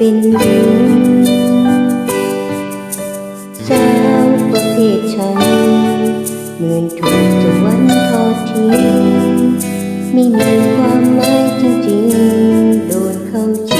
เป็นหญิงสาวประเภทฉัน เหมือนถูกสวรรค์ทอดทิ้งไม่มีความหมายจริงๆ โดนเขาจ